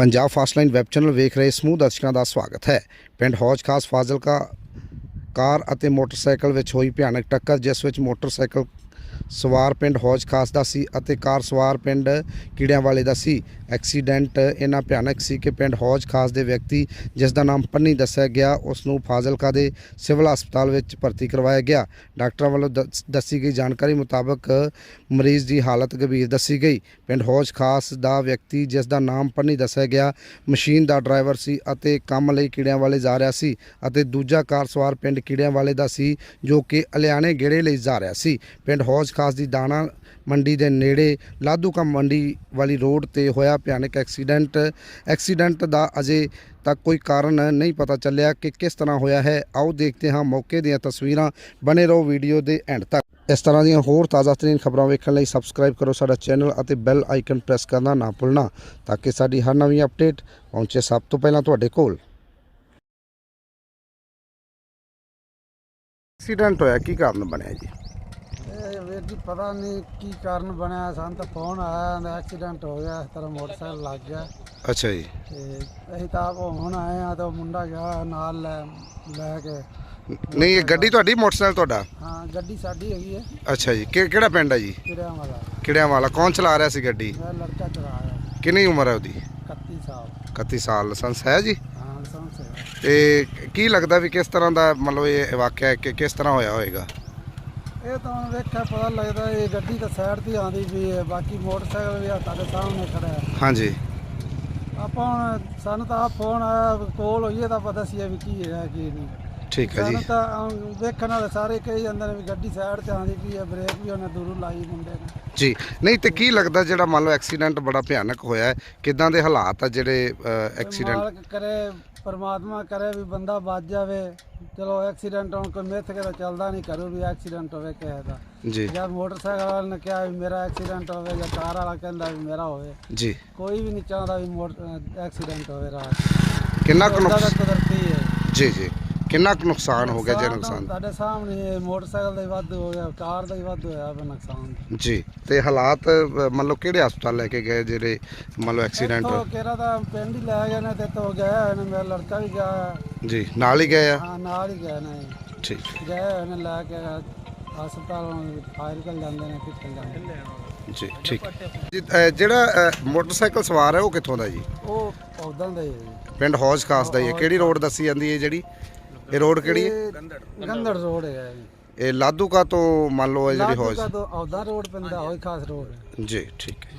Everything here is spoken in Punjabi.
ਪੰਜਾਬ ਫਾਸਟਲਾਈਨ ਵੈਬ ਚੈਨਲ ਵੇਖ ਰਹੇ ਸਮੂਹ ਦਰਸ਼ਕਾਂ ਦਾ ਸਵਾਗਤ ਹੈ। ਪਿੰਡ ਹੌਜ ਖਾਸ ਫਾਜ਼ਿਲਕਾ ਕਾਰ ਅਤੇ ਮੋਟਰਸਾਈਕਲ ਵਿੱਚ ਹੋਈ ਭਿਆਨਕ ਟੱਕਰ, ਜਿਸ ਵਿੱਚ ਮੋਟਰਸਾਈਕਲ ਸਵਾਰ ਪਿੰਡ ਹੌਜ ਖਾਸ ਦਾ ਸੀ ਅਤੇ ਕਾਰ ਸਵਾਰ ਪਿੰਡ ਕੀੜਿਆਂ ਵਾਲੇ ਦਾ ਸੀ। ਐਕਸੀਡੈਂਟ ਇੰਨਾ ਭਿਆਨਕ ਸੀ ਕਿ ਪਿੰਡ ਹੌਜ ਖਾਸ ਦੇ ਵਿਅਕਤੀ, ਜਿਸ ਦਾ ਨਾਮ ਪੰਨੀ ਦੱਸਿਆ ਗਿਆ ਉਸ ਨੂੰ ਫਾਜ਼ਿਲਕਾ ਦੇ ਸਿਵਲ ਹਸਪਤਾਲ ਵਿੱਚ ਭਰਤੀ ਕਰਵਾਇਆ ਗਿਆ। ਡਾਕਟਰਾਂ ਵੱਲੋਂ ਦੱਸੀ ਗਈ ਜਾਣਕਾਰੀ ਮੁਤਾਬਕ ਮਰੀਜ਼ ਦੀ ਹਾਲਤ ਗੰਭੀਰ ਦੱਸੀ ਗਈ। ਪਿੰਡ ਹੌਜ ਖਾਸ ਦਾ ਵਿਅਕਤੀ, ਜਿਸ ਦਾ ਨਾਮ ਪੰਨੀ ਦੱਸਿਆ ਗਿਆ, ਮਸ਼ੀਨ ਦਾ ਡਰਾਈਵਰ ਸੀ ਅਤੇ ਕੰਮ ਲਈ ਕੀੜਿਆਂ ਵਾਲੇ ਜਾ ਰਿਹਾ ਸੀ ਅਤੇ ਦੂਜਾ ਕਾਰ ਸਵਾਰ ਪਿੰਡ ਕੀੜਿਆਂ ਵਾਲੇ ਦਾ ਸੀ, ਜੋ ਕਿ ਅਲਿਆਣੇ ਗੇੜੇ ਲਈ ਜਾ ਰਿਹਾ ਸੀ। ਪਿੰਡ ਹੌਜ ਖਾਸ ਦੀ ਦਾਣਾ ਮੰਡੀ ਦੇ ਨੇੜੇ ਲਾਧੂਕਾ ਮੰਡੀ ਵਾਲੀ ਰੋਡ ਤੇ ਹੋਇਆ ਭਿਆਨਕ ਐਕਸੀਡੈਂਟ। ਐਕਸੀਡੈਂਟ ਦਾ ਅਜੇ ਤੱਕ ਕੋਈ ਕਾਰਨ ਨਹੀਂ ਪਤਾ ਚੱਲਿਆ ਕਿ ਕਿਸ ਤਰ੍ਹਾਂ ਹੋਇਆ ਹੈ। ਆਓ ਦੇਖਦੇ ਹਾਂ ਮੌਕੇ ਦੀਆਂ ਤਸਵੀਰਾਂ। ਬਣੇ ਰਹੋ ਵੀਡੀਓ ਦੇ ਐਂਡ ਤੱਕ। ਇਸ ਤਰ੍ਹਾਂ ਦੀਆਂ ਹੋਰ ਤਾਜ਼ਾ ਤਰੀਨ ਖਬਰਾਂ ਵੇਖਣ ਲਈ ਸਬਸਕ੍ਰਾਈਬ ਕਰੋ ਸਾਡਾ ਚੈਨਲ ਅਤੇ ਬੈਲ ਆਈਕਨ ਪ੍ਰੈਸ ਕਰਨਾ ਨਾ ਭੁੱਲਣਾ ਤਾਂ ਕਿ ਸਾਡੀ ਹਰ ਨਵੀਂ ਅਪਡੇਟ ਪਹੁੰਚੇ ਸਭ ਤੋਂ ਪਹਿਲਾਂ ਤੁਹਾਡੇ ਕੋਲ। ਐਕਸੀਡੈਂਟ ਹੋਇਆ, ਕੀ ਕਾਰਨ ਬਣਿਆ ਜੀ? ਇਹ ਵੀਰ ਜੀ ਪਤਾ ਨਹੀਂ ਕੀ ਕਾਰਨ ਬਣਿਆ ਸਾਨੂੰ ਤਾਂ ਫੋਨ ਆਇਆ ਦਾ ਐਕਸੀਡੈਂਟ ਹੋ ਗਿਆ ਇਸ ਤਰ੍ਹਾਂ ਮੋਟਰਸਾਈਕਲ ਲੱਗ ਗਿਆ। ਅੱਛਾ ਜੀ। ਤੇ ਅਸੀਂ ਤਾਂ ਆਪ ਹੁਣ ਆਏ ਆ ਤਾਂ ਉਹ ਮੁੰਡਾ ਗਿਆ ਨਾਲ ਲੈ ਲੈ ਕੇ। ਨਹੀਂ ਇਹ ਗੱਡੀ ਤੁਹਾਡੀ ਮੋਟਰਸਾਈਕਲ ਤੁਹਾਡਾ? ਹਾਂ ਗੱਡੀ ਸਾਡੀ ਹੈਗੀ ਹੈ। ਅੱਛਾ ਜੀ ਕਿ- ਕਿਹੜਾ ਪਿੰਡ ਹੈ ਜੀ? ਕਿਰਿਆਂ ਵਾਲਾ ਕੌਣ ਚਲਾ ਰਿਹਾ ਸੀ ਗੱਡੀ? ਲੜਕਾ ਚਲਾ ਰਿਹਾ। ਕਿੰਨੀ ਉਮਰ ਹੈ ਉਹਦੀ? 31 ਸਾਲ। 31 ਸਾਲ ਲਾਇਸੈਂਸ ਹੈ ਜੀ? ਹਾਂ ਸਮਝ ਤੇ ਕੀ ਲੱਗਦਾ ਵੀ ਕਿਸ ਤਰ੍ਹਾਂ ਦਾ ਮਤਲਬ ਇਹ ਵਾਕਿਆ ਕਿ ਕਿਸ ਤਰ੍ਹਾਂ ਹੋਇਆ ਹੋਏਗਾ? ਇਹ ਤਾਂ ਹੁਣ ਵੇਖਿਆ ਪਤਾ ਲੱਗਦਾ ਇਹ ਗੱਡੀ ਤਾਂ ਸਾਈਡ ਤੇ ਆਉਂਦੀ ਵੀ ਹੈ ਬਾਕੀ ਮੋਟਰਸਾਈਕਲ ਵੀ ਆ ਤੁਹਾਡੇ ਸਾਹਮਣੇ ਖੜਾ ਹੈ। ਹਾਂਜੀ। ਆਪਾਂ ਹੁਣ ਸਾਨੂੰ ਤਾਂ ਆਪ ਫੋਨ ਆਇਆ ਕੋਲ ਹੋਈਏ ਤਾਂ ਪਤਾ ਸੀ ਵੀ ਕੀ ਹੈ ਕੀ ਨਹੀਂ। ਠੀਕ ਹੈ ਜੀ। ਤਾਂ ਅਮ, ਵੇਖਣ ਵਾਲੇ ਸਾਰੇ ਕਹੀ ਜਾਂਦੇ ਨੇ ਵੀ ਗੱਡੀ ਸਾਈਡ ਤੇ ਆਉਂਦੀ ਪਈ ਹੈ ਬ੍ਰੇਕ ਵੀ ਉਹਨੇ ਦੂਰੋਂ ਲਾਈ ਮੁੰਡੇ ਨੇ। ਜੀ ਨਹੀਂ ਤੇ ਕੀ ਲੱਗਦਾ ਜਿਹੜਾ ਮੰਨ ਲਓ ਐਕਸੀਡੈਂਟ ਬੜਾ ਭਿਆਨਕ ਹੋਇਆ ਹੈ ਕਿਦਾਂ ਦੇ ਹਾਲਾਤ ਆ ਜਿਹੜੇ ਐਕਸੀਡੈਂਟ ਮਾਲਕ ਕਰੇ ਪਰਮਾਤਮਾ ਕਰੇ ਵੀ ਬੰਦਾ ਬਚ ਜਾਵੇ। ਚਲੋ ਐਕਸੀਡੈਂਟ ਹੁਣ ਕੋਈ ਮਿੱਥ ਕੇ ਤਾਂ ਚੱਲਦਾ ਨਹੀਂ ਕਰੂ ਵੀ ਐਕਸੀਡੈਂਟ ਹੋਵੇ ਕਿਸੇ ਦਾ। ਜੀ। ਜਾਂ ਮੋਟਰਸਾਈਕਲ ਵਾਲੇ ਨੇ ਕਿਹਾ ਵੀ ਮੇਰਾ ਐਕਸੀਡੈਂਟ ਹੋਵੇ ਜਾਂ ਕਾਰ ਵਾਲਾ ਕਹਿੰਦਾ ਵੀ ਮੇਰਾ ਹੋਵੇ। ਜੀ। ਕੋਈ ਵੀ ਨਹੀਂ ਚਾਹੁੰਦਾ ਵੀ ਮੋਟਰ ਐਕਸੀਡੈਂਟ ਹੋਵੇ ਰਾਤ ਕਿੰਨਾ ਕੁ ਉਹਦਾ ਤਾਂ ਨੁਕਸ ਕੁਦਰਤੀ ਹੈ। ਜੀ ਜੀ। ਕਿੰਨਾ ਕੁ ਨੁਕਸਾਨ ਹੋ ਗਿਆ ਜੇ ਨੁਕਸਾਨ ਤਾਂ ਤੁਹਾਡੇ ਸਾਹਮਣੇ ਮੋਟਰਸਾਈਕਲ ਦਾ ਹੀ ਵੱਧ ਹੋ ਗਿਆ ਕਾਰ ਦਾ ਹੀ ਵੱਧ ਹੋਇਆ ਵਾ ਨੁਕਸਾਨ। ਜੀ ਤੇ ਹਾਲਾਤ ਮੰਨ ਲਓ ਕਿਹੜੇ ਹਸਪਤਾਲ ਲੈ ਕੇ ਗਏ ਜਿਹੜੇ ਮੰਨ ਲਓ ਐਕਸੀਡੈਂਟ ਇੱਥੋਂ ਕਿਹੜਾ ਤਾਂ ਪਿੰਡ ਹੀ ਲੈ ਗਏ ਨੇ ਤੇ ਤੋਂ ਗਿਆ ਨੇ ਮੇਰਾ ਲੜਕਾ ਵੀ ਗਿਆ। ਜੀ ਨਾਲ ਹੀ ਗਏ ਆ? ਹਾਂ ਨਾਲ ਹੀ ਗਏ ਨੇ। ਠੀਕ। ਗਏ ਹੋਏ ਨੇ ਲੈ ਕੇ ਹਸਪਤਾਲ ਫਾਇਰ ਕਰ ਜਾਂਦੇ ਨੇ ਕਿੱਥੇ ਜਾਂਦੇ ਨੇ। ਜੀ ਠੀਕ। ਜੀ ਅ, ਜਿਹੜਾ ਅ, ਮੋਟਰਸਾਈਕਲ ਸਵਾਰ ਹੈ ਉਹ ਕਿੱਥੋਂ ਦਾ ਜੀ? ਉਹ ਪੌਦਾਂ ਦਾ ਹੀ ਹੈ ਜੀ। ਪਿੰਡ ਹੌਜ ਖਾਸ ਦਾ ਹੀ ਹੈ। ਕਿਹੜੀ ਰੋਡ ਦੱਸੀ ਜਾਂਦੀ ਹੈ ਜਿਹੜੀ? ਇਹ ਰੋਡ ਕਿਹੜੀ ਹੈ? ਇਹ ਗੰਦੜ ਰੋਡ ਹੈ ਜੀ। ਇਹ ਲਾਧੂਕਾ ਤੋਂ ਮੰਨ ਲਓ ਇਹ ਜਿਹੜੀ ਹੌਜ ਲਾਦੂਕਾ ਤੋਂ ਔਦਾ ਰੋਡ ਪੈਂਦਾ ਹੋਈ ਖਾਸ ਰੋਡ ਜੀ ਠੀਕ ਹੈ।